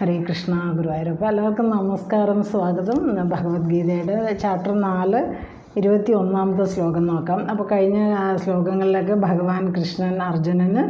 ഹരേ കൃഷ്ണ ഗുരുവായൂരപ്പ എല്ലാവർക്കും നമസ്കാരം സ്വാഗതം. ഭഗവത്ഗീതയുടെ ചാപ്റ്റർ നാല് ഇരുപത്തി ഒന്നാമത്തെ ശ്ലോകം നോക്കാം. അപ്പോൾ കഴിഞ്ഞ ശ്ലോകങ്ങളിലൊക്കെ ഭഗവാൻ കൃഷ്ണൻ അർജുനന്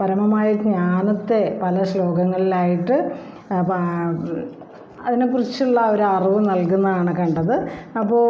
പരമമായ ജ്ഞാനത്തെ പല ശ്ലോകങ്ങളിലായിട്ട് അതിനെക്കുറിച്ചുള്ള ഒരു അറിവ് നൽകുന്നതാണ് കണ്ടത്. അപ്പോൾ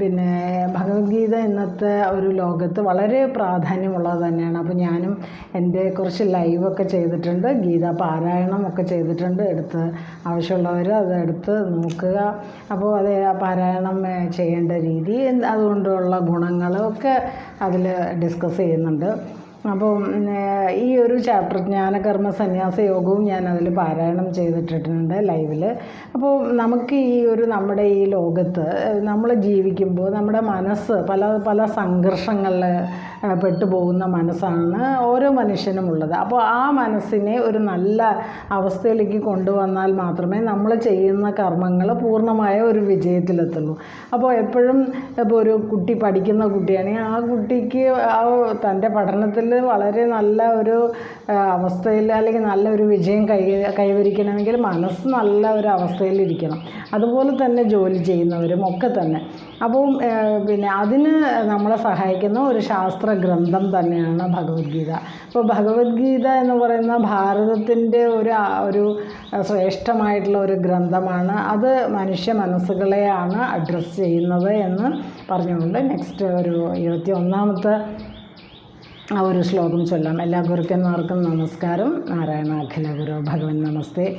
പിന്നെ ഭഗവത്ഗീത ഇന്നത്തെ ഒരു ലോകത്ത് വളരെ പ്രാധാന്യമുള്ളത് തന്നെയാണ്. അപ്പോൾ ഞാനും എന്റെ കുറച്ച് ലൈവൊക്കെ ചെയ്തിട്ടുണ്ട്. ഗീത പാരായണം ഒക്കെ ചെയ്തിട്ടുണ്ട്. എടുത്ത് ആവശ്യമുള്ളവർ അത് എടുത്ത് നോക്കുക. അപ്പോൾ അത് പാരായണം ചെയ്യേണ്ട രീതി അതുകൊണ്ടുള്ള ഗുണങ്ങളൊക്കെ അതിൽ ഡിസ്കസ് ചെയ്യുന്നുണ്ട്. അപ്പോൾ ഈ ഒരു ചാപ്റ്റർ ജ്ഞാനകർമ്മ സന്യാസ യോഗവും ഞാൻ അതിൽ പാരായണം ചെയ്തിട്ടിട്ടുണ്ട് ലൈവിൽ അപ്പോൾ നമുക്ക് ഈ ഒരു നമ്മുടെ ഈ ലോകത്ത് നമ്മൾ ജീവിക്കുമ്പോൾ നമ്മുടെ മനസ്സ് പല പല സംഘർഷങ്ങളിൽ പെട്ടുപോകുന്ന മനസ്സാണ് ഓരോ മനുഷ്യനും ഉള്ളത്. അപ്പോൾ ആ മനസ്സിനെ ഒരു നല്ല അവസ്ഥയിലേക്ക് കൊണ്ടുവന്നാൽ മാത്രമേ നമ്മൾ ചെയ്യുന്ന കർമ്മങ്ങൾ പൂർണമായ ഒരു വിജയത്തിലെത്തുള്ളൂ. അപ്പോൾ എപ്പോഴും ഇപ്പോൾ ഒരു കുട്ടി പഠിക്കുന്ന കുട്ടിയാണെങ്കിൽ ആ കുട്ടിക്ക് ആ തന്റെ പഠനത്തിൽ വളരെ നല്ല ഒരു അവസ്ഥയിൽ അല്ലെങ്കിൽ നല്ലൊരു വിജയം കൈ കൈവരിക്കണമെങ്കിൽ മനസ്സ് നല്ല ഒരു അവസ്ഥയിലിരിക്കണം അതുപോലെ തന്നെ ജോലി ചെയ്യുന്നവരും ഒക്കെ തന്നെ. അപ്പം പിന്നെ അതിന് നമ്മളെ സഹായിക്കുന്ന ഒരു ശാസ്ത്ര ഗ്രന്ഥം തന്നെയാണ് ഭഗവത്ഗീത. അപ്പോൾ ഭഗവത്ഗീത എന്ന് പറയുന്ന ഭാരതത്തിന്റെ ഒരു ഒരു ശ്രേഷ്ഠമായിട്ടുള്ള ഒരു ഗ്രന്ഥമാണ്. അത് മനുഷ്യ മനസ്സുകളെയാണ് അഡ്രസ്സ് ചെയ്യുന്നത് എന്ന് പറഞ്ഞുകൊണ്ട് നെക്സ്റ്റ് ഒരു ഇരുപത്തി ഒന്നാമത്തെ ആ ഒരു ശ്ലോകം ചൊല്ലാം. എല്ലാ ഗുരുക്കന്മാർക്കും നമസ്കാരം. നാരായണ അഖില ഗുരു. ഭഗവൻ നമസ്തേ.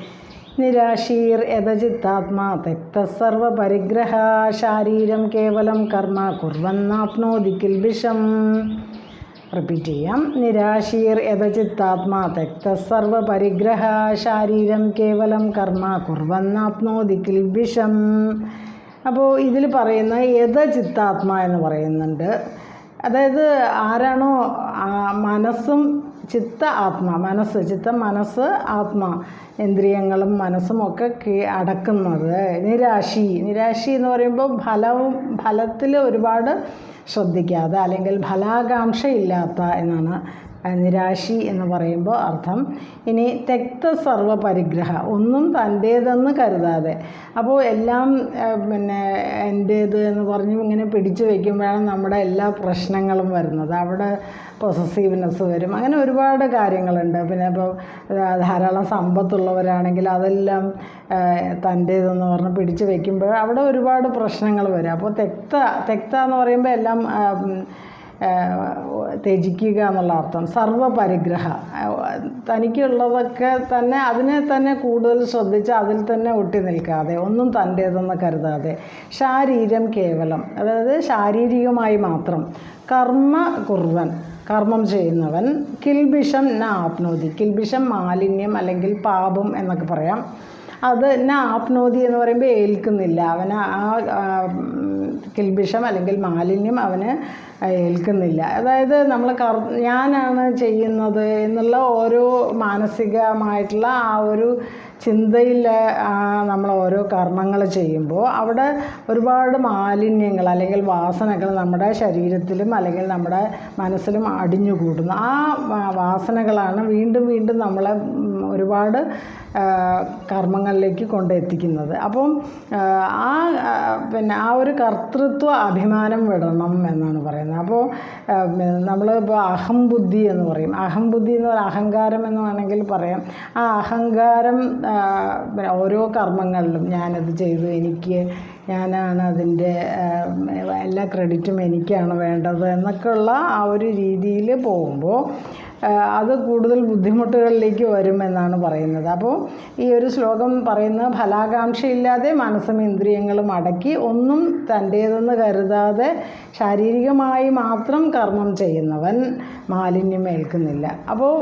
നിരാശീർ യഥചിത്താത്മാ തെക്തസർവപരിഗ്രഹ ശാരീരം കേവലം കർമ്മ കുർവന്നാപ്നോതി കിൽബിഷം റിപ്പീറ്റ് ചെയ്യാം. നിരാശീർ യഥചിത്താത്മാ തെക്തസർവപരിഗ്രഹ ശാരീരം കേവലം കർമ്മ കുർവന്നാപ്നോതി കിൽബിഷം അപ്പോൾ ഇതിൽ പറയുന്ന യഥചിത്താത്മാ എന്ന് പറയുന്നുണ്ട്. അതായത് ആരാണോ മനസ്സും ചിത്ത ആത്മ മനസ്സ് ചിത്ത മനസ്സ് ആത്മ ഇന്ദ്രിയങ്ങളും മനസ്സും ഒക്കെ അടക്കുന്നത്. നിരാശി നിരാശി എന്ന് പറയുമ്പോൾ ഫലവും ഫലത്തിൽ ഒരുപാട് ശ്രദ്ധിക്കാതെ അല്ലെങ്കിൽ ഫലാകാംക്ഷയില്ലാത്ത എന്നാണ് നിരാശി എന്ന് പറയുമ്പോൾ അർത്ഥം ഇനി തെക്ത സർവ പരിഗ്രഹ ഒന്നും തന്റേതെന്ന് കരുതാതെ. അപ്പോൾ എല്ലാം പിന്നെ എന്റേത് എന്ന് പറഞ്ഞ് ഇങ്ങനെ പിടിച്ചു വയ്ക്കുമ്പോഴാണ് നമ്മുടെ എല്ലാ പ്രശ്നങ്ങളും വരുന്നത്. അവിടെ പൊസസീവ്നെസ് വരും. അങ്ങനെ ഒരുപാട് കാര്യങ്ങളുണ്ട്. പിന്നെ ഇപ്പോൾ ധാരാളം സമ്പത്തുള്ളവരാണെങ്കിൽ അതെല്ലാം തന്റേതെന്ന് പറഞ്ഞ് പിടിച്ചു വയ്ക്കുമ്പോൾ അവിടെ ഒരുപാട് പ്രശ്നങ്ങൾ വരും. അപ്പോൾ തെക്ത തെക്ത എന്ന് പറയുമ്പോൾ എല്ലാം ത്യജിക്കുക എന്നുള്ള അർത്ഥം. സർവപരിഗ്രഹ. തനിക്കുള്ളതൊക്കെ തന്നെ അതിനെ തന്നെ കൂടുതൽ ശ്രദ്ധിച്ച് അതിൽ തന്നെ ഒട്ടി നിൽക്കാതെ ഒന്നും തന്റേതെന്ന് കരുതാതെ. ശാരീരം കേവലം. അതായത് ശാരീരികമായി മാത്രം. കർമ്മ കുർവൻ കർമ്മം ചെയ്യുന്നവൻ കിൽബിഷം ന ആപ്നോതി. കിൽബിഷം മാലിന്യം അല്ലെങ്കിൽ പാപം എന്നൊക്കെ പറയാം. അത് എന്നെ ആപ്നോതി എന്ന് പറയുമ്പോൾ ഏൽക്കുന്നില്ല. അവന് ആ കിൽബിഷം അല്ലെങ്കിൽ മാലിന്യം അവന് ഏൽക്കുന്നില്ല. അതായത് നമ്മൾ കർ ഞാനാണ് ചെയ്യുന്നത് എന്നുള്ള ഓരോ മാനസികമായിട്ടുള്ള ആ ഒരു ചിന്തയിൽ നമ്മൾ ഓരോ കർമ്മങ്ങൾ ചെയ്യുമ്പോൾ അവിടെ ഒരുപാട് മാലിന്യങ്ങൾ അല്ലെങ്കിൽ വാസനകൾ നമ്മുടെ ശരീരത്തിലും അല്ലെങ്കിൽ നമ്മുടെ മനസ്സിലും അടിഞ്ഞുകൂടുന്നു. ആ വാസനകളാണ് വീണ്ടും വീണ്ടും നമ്മളെ ഒരുപാട് കർമ്മങ്ങളിലേക്ക് കൊണ്ടെത്തിക്കുന്നത്. അപ്പം ആ, പിന്നെ ആ ഒരു കർത്തൃത്വ അഭിമാനം വിടണം എന്നാണ് പറയുന്നത്. അപ്പോൾ നമ്മൾ നമ്മളിപ്പോൾ അഹംബുദ്ധി എന്ന് പറയും. അഹംബുദ്ധി എന്ന് പറയുന്ന അഹങ്കാരം എന്ന് വേണമെങ്കിൽ പറയാം. ആ അഹങ്കാരം ഓരോ കർമ്മങ്ങളിലും ഞാനത് ചെയ്തു എനിക്ക് ഞാനാണ് അതിന്റെ എല്ലാ ക്രെഡിറ്റും എനിക്കാണ് വേണ്ടത് എന്നൊക്കെയുള്ള ആ ഒരു രീതിയിൽ പോകുമ്പോൾ അത് കൂടുതൽ ബുദ്ധിമുട്ടുകളിലേക്ക് വരുമെന്നാണ് പറയുന്നത്. അപ്പോൾ ഈ ഒരു ശ്ലോകം പറയുന്നത് ഫലാകാംക്ഷയില്ലാതെ മനസ്സും ഇന്ദ്രിയങ്ങളും അടക്കി ഒന്നും തന്റേതെന്ന് കരുതാതെ ശാരീരികമായി മാത്രം കർമ്മം ചെയ്യുന്നവൻ മാലിന്യം ഏൽക്കുന്നില്ല. അപ്പോൾ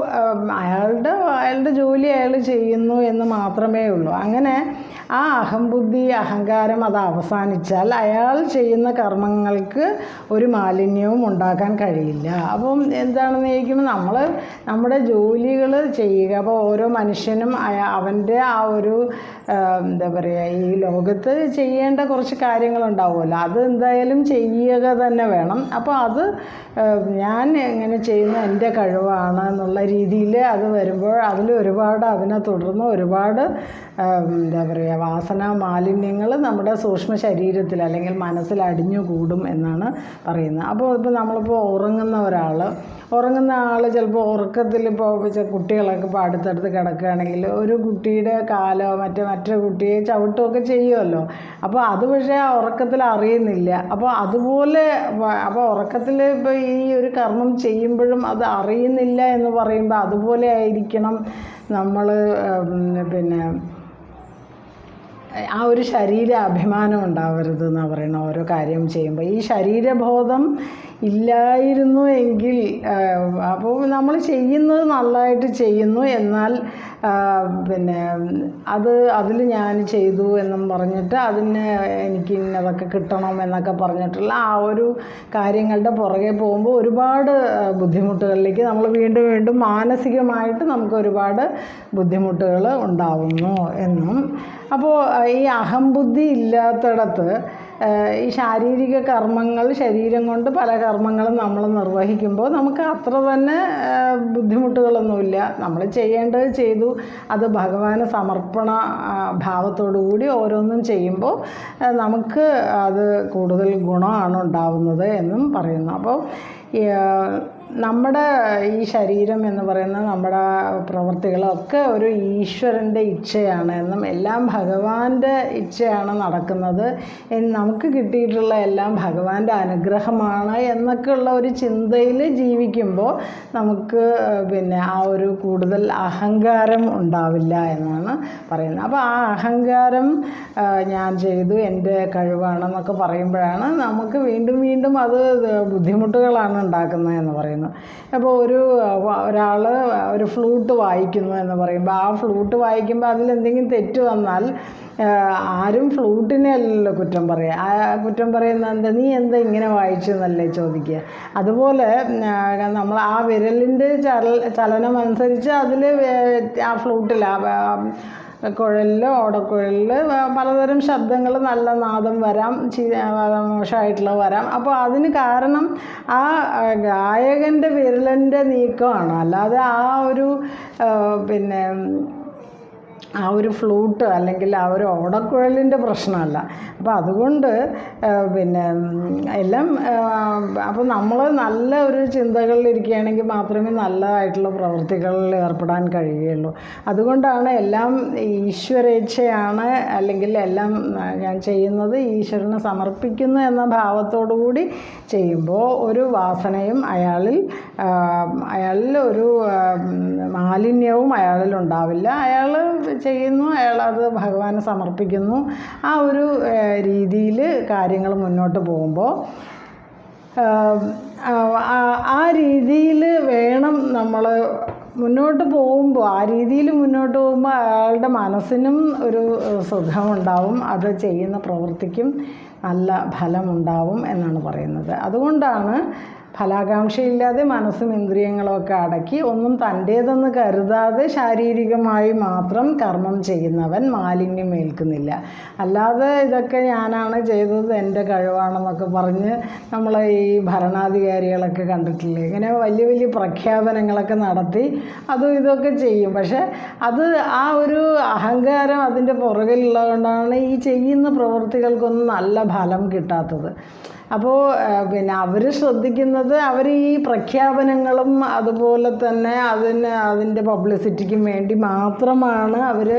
അയാളുടെ അയാളുടെ ജോലി അയാൾ ചെയ്യുന്നു എന്ന് മാത്രമേ ഉള്ളൂ. അങ്ങനെ ആ അഹംബുദ്ധി അഹങ്കാരം അത് അവസാനിച്ചാൽ അയാൾ ചെയ്യുന്ന കർമ്മങ്ങൾക്ക് ഒരു മാലിന്യവും ഉണ്ടാക്കാൻ കഴിയില്ല. അപ്പം എന്താണെന്ന് ചോദിക്കുമ്പോൾ നമ്മൾ നമ്മുടെ ജോലികൾ ചെയ്യുക. അപ്പോൾ ഓരോ മനുഷ്യനും അവന്റെ ആ ഒരു എന്താ പറയുക ഈ ലോകത്ത് ചെയ്യേണ്ട കുറച്ച് കാര്യങ്ങളുണ്ടാവുമല്ലോ. അത് എന്തായാലും ചെയ്യുക തന്നെ വേണം. അപ്പോൾ അത് ഞാൻ എങ്ങനെ ചെയ്യുന്ന എന്റെ കഴിവാണ് എന്നുള്ള രീതിയിൽ അത് വരുമ്പോൾ അതിൽ ഒരുപാട് അതിനെ തുടർന്ന് ഒരുപാട് എന്താ പറയുക വാസന മാലിന്യങ്ങൾ നമ്മുടെ സൂക്ഷ്മ ശരീരത്തിൽ അല്ലെങ്കിൽ മനസ്സിൽ അടിഞ്ഞു കൂടും എന്നാണ് പറയുന്നത്. അപ്പോൾ ഇപ്പോൾ നമ്മളിപ്പോൾ ഉറങ്ങുന്ന ഒരാൾ ഉറങ്ങുന്ന ആൾ ചിലപ്പോൾ ഉറക്കത്തിൽ ഇപ്പോൾ കുട്ടികളൊക്കെ ഇപ്പോൾ അടുത്തടുത്ത് കിടക്കുകയാണെങ്കിൽ ഒരു കുട്ടിയുടെ കാലോ മറ്റേ മറ്റൊരു കുട്ടിയെ ചവിട്ടുമൊക്കെ ചെയ്യുമല്ലോ അപ്പോൾ അത് പക്ഷേ ആ ഉറക്കത്തിൽ അറിയുന്നില്ല. അപ്പോൾ അതുപോലെ അപ്പോൾ ഉറക്കത്തിൽ ഇപ്പോൾ ഈ ഒരു കർമ്മം ചെയ്യുമ്പോഴും അത് അറിയുന്നില്ല എന്ന് പറയുമ്പോൾ അതുപോലെ ആയിരിക്കണം നമ്മൾ പിന്നെ ആ ഒരു ശരീര അഭിമാനം ഉണ്ടാവരുത് എന്നാണ് പറയുന്നത് ഓരോ കാര്യം ചെയ്യുമ്പോൾ ഈ ശരീരബോധം ഇല്ലായിരുന്നു എങ്കിൽ അപ്പോൾ നമ്മൾ ചെയ്യുന്നത് നല്ലതായിട്ട് ചെയ്യുന്നു. എന്നാൽ പിന്നെ അത് അതിൽ ഞാൻ ചെയ്തു എന്നും പറഞ്ഞിട്ട് അതിന് എനിക്ക് ഇന്നതൊക്കെ കിട്ടണം എന്നൊക്കെ പറഞ്ഞിട്ടുള്ള ആ ഒരു കാര്യങ്ങളുടെ പുറകെ പോകുമ്പോൾ ഒരുപാട് ബുദ്ധിമുട്ടുകളിലേക്ക് നമ്മൾ വീണ്ടും വീണ്ടും മാനസികമായിട്ട് നമുക്ക് ഒരുപാട് ബുദ്ധിമുട്ടുകൾ ഉണ്ടാവുന്നു എന്നും. അപ്പോൾ ഈ അഹംബുദ്ധി ഇല്ലാത്തിടത്ത് ഈ ശാരീരിക കർമ്മങ്ങൾ ശരീരം കൊണ്ട് പല കർമ്മങ്ങളും നമ്മൾ നിർവഹിക്കുമ്പോൾ നമുക്ക് അത്ര തന്നെ ബുദ്ധിമുട്ടുകളൊന്നുമില്ല. നമ്മൾ ചെയ്യേണ്ടത് ചെയ്തു. അത് ഭഗവാന് സമർപ്പണ ഭാവത്തോടു കൂടി ഓരോന്നും ചെയ്യുമ്പോൾ നമുക്ക് അത് കൂടുതൽ ഗുണമാണ് ഉണ്ടാവുന്നത് എന്നും പറയുന്നു. അപ്പോൾ നമ്മുടെ ഈ ശരീരം എന്ന് പറയുന്ന നമ്മുടെ പ്രവൃത്തികളൊക്കെ ഒരു ഈശ്വരന്റെ ഇച്ഛയാണ് എന്നും എല്ലാം ഭഗവാന്റെ ഇച്ഛയാണ് നടക്കുന്നത് നമുക്ക് കിട്ടിയിട്ടുള്ള എല്ലാം ഭഗവാന്റെ അനുഗ്രഹമാണ് എന്നൊക്കെയുള്ള ഒരു ചിന്തയിൽ ജീവിക്കുമ്പോൾ നമുക്ക് പിന്നെ ആ ഒരു കൂടുതൽ അഹങ്കാരം ഉണ്ടാവില്ല എന്നാണ് പറയുന്നത്. അപ്പോൾ ആ അഹങ്കാരം ഞാൻ ചെയ്തു എന്റെ കഴിവാണെന്നൊക്കെ പറയുമ്പോഴാണ് നമുക്ക് വീണ്ടും വീണ്ടും അത് ബുദ്ധിമുട്ടുകളാണ് ഉണ്ടാക്കുന്നത് എന്ന് പറയുന്നു. അപ്പോൾ ഒരു ഒരാൾ ഒരു ഫ്ലൂട്ട് വായിക്കുന്നു എന്ന് പറയുമ്പോൾ ആ ഫ്ലൂട്ട് വായിക്കുമ്പോൾ അതിലെന്തെങ്കിലും തെറ്റ് വന്നാൽ ആരും ഫ്ലൂട്ടിനെ അല്ലല്ലോ കുറ്റം പറയുക ആ കുറ്റം പറയുന്ന എന്താ നീ എന്താ ഇങ്ങനെ വായിച്ചു എന്നല്ലേ ചോദിക്കുക? അതുപോലെ നമ്മൾ ആ വിരലിന്റെ ചല ചലനം അനുസരിച്ച് അതിൽ ആ ഫ്ലൂട്ടിൽ ആ കുഴലിൽ ഓടക്കുഴലിൽ പലതരം ശബ്ദങ്ങൾ നല്ല നാദം വരാം മോശമായിട്ടുള്ള വരാം. അപ്പോൾ അതിന് കാരണം ആ, ഗായകന്റെ വിരലിന്റെ നീക്കമാണ്. അല്ലാതെ ആ ഒരു പിന്നെ ആ ഒരു ഫ്ലൂട്ട് അല്ലെങ്കിൽ ആ ഒരു ഓടക്കുഴലിന്റെ പ്രശ്നമല്ല. അപ്പോൾ അതുകൊണ്ട് പിന്നെ എല്ലാം അപ്പോൾ നമ്മൾ നല്ല ഒരു ചിന്തകളിലിരിക്കുകയാണെങ്കിൽ മാത്രമേ നല്ലതായിട്ടുള്ള പ്രവൃത്തികളിൽ ഏർപ്പെടാൻ കഴിയുകയുള്ളൂ. അതുകൊണ്ടാണ് എല്ലാം ഈശ്വരേച്ഛയാണ് അല്ലെങ്കിൽ എല്ലാം ഞാൻ ചെയ്യുന്നത് ഈശ്വരനെ സമർപ്പിക്കുന്നു എന്ന ഭാവത്തോടുകൂടി ചെയ്യുമ്പോൾ ഒരു വാസനയും അയാളിൽ അയാളിൽ ഒരു മാലിന്യവും അയാളിൽ ഉണ്ടാവില്ല. അയാൾ ചെയ്യുന്നു. അയാളത് ഭഗവാന് സമർപ്പിക്കുന്നു. ആ ഒരു രീതിയിൽ കാര്യങ്ങൾ മുന്നോട്ട് പോകുമ്പോൾ ആ- രീതിയിൽ വേണം നമ്മൾ മുന്നോട്ട് പോകുമ്പോൾ ആ രീതിയിൽ മുന്നോട്ട് പോകുമ്പോൾ അയാളുടെ മനസ്സിനും ഒരു സുഖമുണ്ടാവും. അത് ചെയ്യുന്ന പ്രവൃത്തിക്കും നല്ല ഫലമുണ്ടാവും എന്നാണ് പറയുന്നത്. അതുകൊണ്ടാണ് ഫലാകാംക്ഷയില്ലാതെ മനസ്സും ഇന്ദ്രിയങ്ങളൊക്കെ അടക്കി ഒന്നും തന്റേതെന്ന് കരുതാതെ ശാരീരികമായി മാത്രം കർമ്മം ചെയ്യുന്നവൻ മാലിന്യം ഏൽക്കുന്നില്ല. അല്ലാതെ ഇതൊക്കെ ഞാനാണ് ചെയ്തത് എന്റെ കഴിവാണെന്നൊക്കെ പറഞ്ഞ് നമ്മൾ ഈ ഭരണാധികാരികളൊക്കെ കണ്ടിട്ടില്ലേ? ഇങ്ങനെ വലിയ വലിയ പ്രഖ്യാപനങ്ങളൊക്കെ നടത്തി അതും ഇതൊക്കെ ചെയ്യും. പക്ഷേ അത് ആ ഒരു അഹങ്കാരം അതിന്റെ പുറകിലുള്ളതുകൊണ്ടാണ് ഈ ചെയ്യുന്ന പ്രവൃത്തികൾക്കൊന്നും നല്ല ഫലം കിട്ടാത്തത്. അപ്പോൾ പിന്നെ അവർ ശ്രദ്ധിക്കുന്നത് അവർ ഈ പ്രഖ്യാപനങ്ങളും അതുപോലെ തന്നെ അതിന് അതിന്റെ പബ്ലിസിറ്റിക്കും വേണ്ടി മാത്രമാണ് അവർ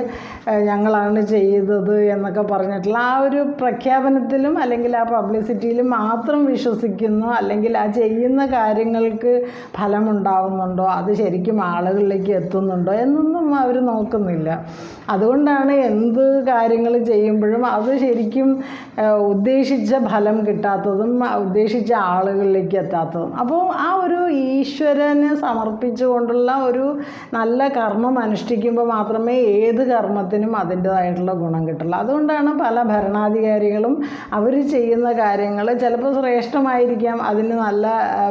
ഞങ്ങളാണ് ചെയ്തത് എന്നൊക്കെ പറഞ്ഞിട്ടുള്ള ആ ഒരു പ്രഖ്യാപനത്തിലും അല്ലെങ്കിൽ ആ പബ്ലിസിറ്റിയിലും മാത്രം വിശ്വസിക്കുന്നു അല്ലെങ്കിൽ ആ ചെയ്യുന്ന കാര്യങ്ങൾക്ക് ഫലമുണ്ടാവുന്നുണ്ടോ? അത് ശരിക്കും ആളുകളിലേക്ക് എത്തുന്നുണ്ടോ? എന്നൊന്നും അവർ നോക്കുന്നില്ല. അതുകൊണ്ടാണ് എന്ത് കാര്യങ്ങൾ ചെയ്യുമ്പോഴും അത് ശരിക്കും ഉദ്ദേശിച്ച ഫലം കിട്ടാത്തതും ഉദ്ദേശിച്ച ആളുകളിലേക്ക് എത്താത്തതും. അപ്പോൾ ആ ഒരു ഈശ്വരനെ സമർപ്പിച്ചുകൊണ്ടുള്ള ഒരു നല്ല കർമ്മം അനുഷ്ഠിക്കുമ്പോൾ മാത്രമേ ഏത് കർമ്മത്തിനും സമൂഹത്തിനും അതിന്റേതായിട്ടുള്ള ഗുണം കിട്ടുള്ളൂ അതുകൊണ്ടാണ് പല ഭരണാധികാരികളും അവർ ചെയ്യുന്ന കാര്യങ്ങൾ ചിലപ്പോൾ ശ്രേഷ്ഠമായിരിക്കാം അതിന് നല്ല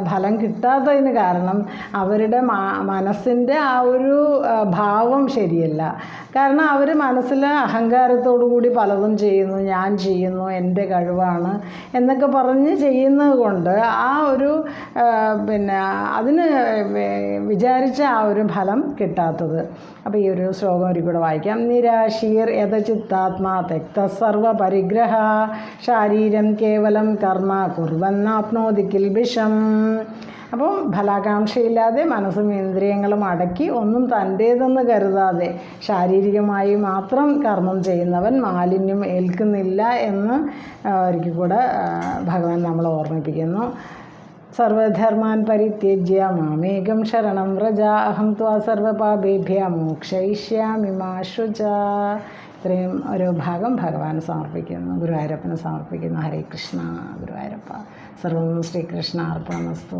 ഫലം കിട്ടാത്തതിന് കാരണം അവരുടെ മനസ്സിന്റെ ആ ഒരു ഭാവം ശരിയല്ല. കാരണം അവർ മനസ്സിൽ അഹങ്കാരത്തോടു കൂടി പലതും ചെയ്യുന്നു ഞാൻ ചെയ്യുന്നു എന്റെ കഴിവാണ് എന്നൊക്കെ പറഞ്ഞ് ചെയ്യുന്നത് കൊണ്ട് ആ ഒരു പിന്നെ അതിന് വിചാരിച്ച ആ ഒരു ഫലം കിട്ടാത്തത്. അപ്പോൾ ഈ ഒരു ശ്ലോകം ഒരു കൂടെ വായിക്കാം. നിരാശീർ തെക്ത സർവ പരിഗ്രഹ ശാരീരം കേവലം കർമ്മ കുർവന്നാപ്നോതി കിൽബിഷം അപ്പോൾ ഫലാകാംക്ഷയില്ലാതെ മനസ്സും ഇന്ദ്രിയങ്ങളും അടക്കി ഒന്നും തന്റേതെന്ന് കരുതാതെ ശാരീരികമായി മാത്രം കർമ്മം ചെയ്യുന്നവൻ മാലിന്യം ഏൽക്കുന്നില്ല എന്ന് ഒരിക്കൽ കൂടെ ഭഗവാൻ നമ്മളെ ഓർമ്മിപ്പിക്കുന്നു. സർവധർമാൻ പരിത്യജ്യ മാമേകം ശരണം വ്രജ അഹം ത്വാ സർവപാപേഭ്യ മോക്ഷയിഷ്യാമി മാശുച ഇത്രയും ഒരു ഭാഗം ഭഗവാൻ സമർപ്പിക്കുന്നു ഗുരുവായൂരപ്പന് സമർപ്പിക്കുന്നു. ഹരേ കൃഷ്ണ ഗുരുവായൂരപ്പ. സർവം ശ്രീകൃഷ്ണ അർപ്പണമസ്തു